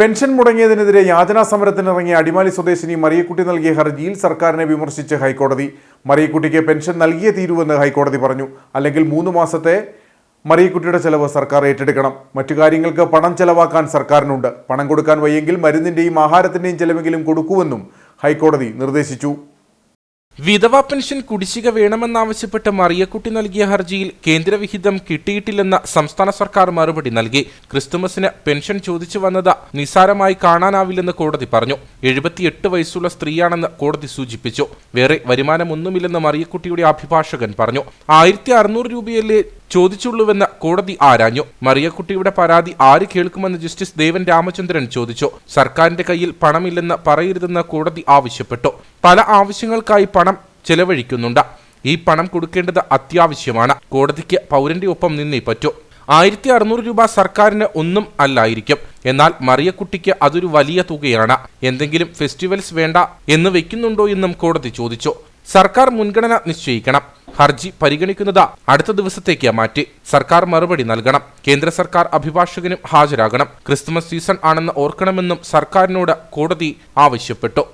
Pension മുടങ്ങിയതിനെതിരെ യാതനാ സമരത്തിനിറങ്ങിയ Adimali സ്വദേശിനി മറിയക്കുട്ടി നൽകിയ ഹർജിയിൽ സർക്കാരിനെ വിമർശിച്ച് ഹൈക്കോടതി. മറിയക്കുട്ടിക്ക് പെൻഷൻ നൽകിയേ തീരുവെന്ന് ഹൈക്കോടതി പറഞ്ഞു. അല്ലെങ്കിൽ മൂന്ന് മാസത്തെ മറിയക്കുട്ടിയുടെ ചെലവ് സർക്കാർ ഏറ്റെടുക്കണം. മറ്റു കാര്യങ്ങൾക്ക് പണം ചെലവാക്കാൻ സർക്കാരിനുണ്ട്. പണം കൊടുക്കാൻ വയ്യെങ്കിൽ മരുന്നിന്റെയും ആഹാരത്തിന്റെയും ചെലവെങ്കിലും കൊടുക്കുമെന്നും ഹൈക്കോടതി നിർദ്ദേശിച്ചു. വിധവ പെൻഷൻ കുടിശ്ശിക വേണമെന്നാവശ്യപ്പെട്ട് മറിയക്കുട്ടി നൽകിയ ഹർജിയിൽ കേന്ദ്രവിഹിതം കിട്ടിയിട്ടില്ലെന്ന സംസ്ഥാന സർക്കാർ മറുപടി നൽകി. ക്രിസ്തുമസിന് പെൻഷൻ ചോദിച്ചു വന്നത് നിസാരമായി കാണാനാവില്ലെന്ന് കോടതി പറഞ്ഞു. എഴുപത്തിയെട്ട് വയസ്സുള്ള സ്ത്രീയാണെന്ന് കോടതി സൂചിപ്പിച്ചു. വേറെ വരുമാനമൊന്നുമില്ലെന്ന് മറിയക്കുട്ടിയുടെ അഭിഭാഷകൻ പറഞ്ഞു. ആയിരത്തി അറുന്നൂറ് രൂപയല്ലേ ചോദിച്ചുള്ളൂവെന്ന് കോടതി ആരാഞ്ഞു. മറിയക്കുട്ടിയുടെ പരാതി ആര് കേൾക്കുമെന്ന് ജസ്റ്റിസ് ദേവൻ രാമചന്ദ്രൻ ചോദിച്ചു. സർക്കാരിന്റെ കയ്യിൽ പണമില്ലെന്ന് പറയരുതെന്ന് കോടതി ആവശ്യപ്പെട്ടു. പല ആവശ്യങ്ങൾക്കായി പണം ചെലവഴിക്കുന്നുണ്ട്. ഈ പണം കൊടുക്കേണ്ടത് അത്യാവശ്യമാണ്. കോടതിക്ക് പൗരന്റെ ഒപ്പം നിന്നേ പറ്റൂ. ആയിരത്തി അറുന്നൂറ് രൂപ സർക്കാരിന് ഒന്നും അല്ലായിരിക്കും. എന്നാൽ മറിയക്കുട്ടിക്ക് അതൊരു വലിയ തുകയാണ്. എന്തെങ്കിലും ഫെസ്റ്റിവൽസ് വേണ്ട എന്ന് വെക്കുന്നുണ്ടോ എന്നും കോടതി ചോദിച്ചു. സർക്കാർ മുൻഗണന നിശ്ചയിക്കണം. ഹർജി പരിഗണിക്കുന്നത് അടുത്ത ദിവസത്തേക്ക് മാറ്റി. സർക്കാർ മറുപടി നൽകണം. കേന്ദ്ര സർക്കാർ അഭിഭാഷകനും ഹാജരാകണം. ക്രിസ്തുമസ് സീസൺ ആണെന്ന് ഓർക്കണമെന്നും സർക്കാരിനോട് കോടതി ആവശ്യപ്പെട്ടു.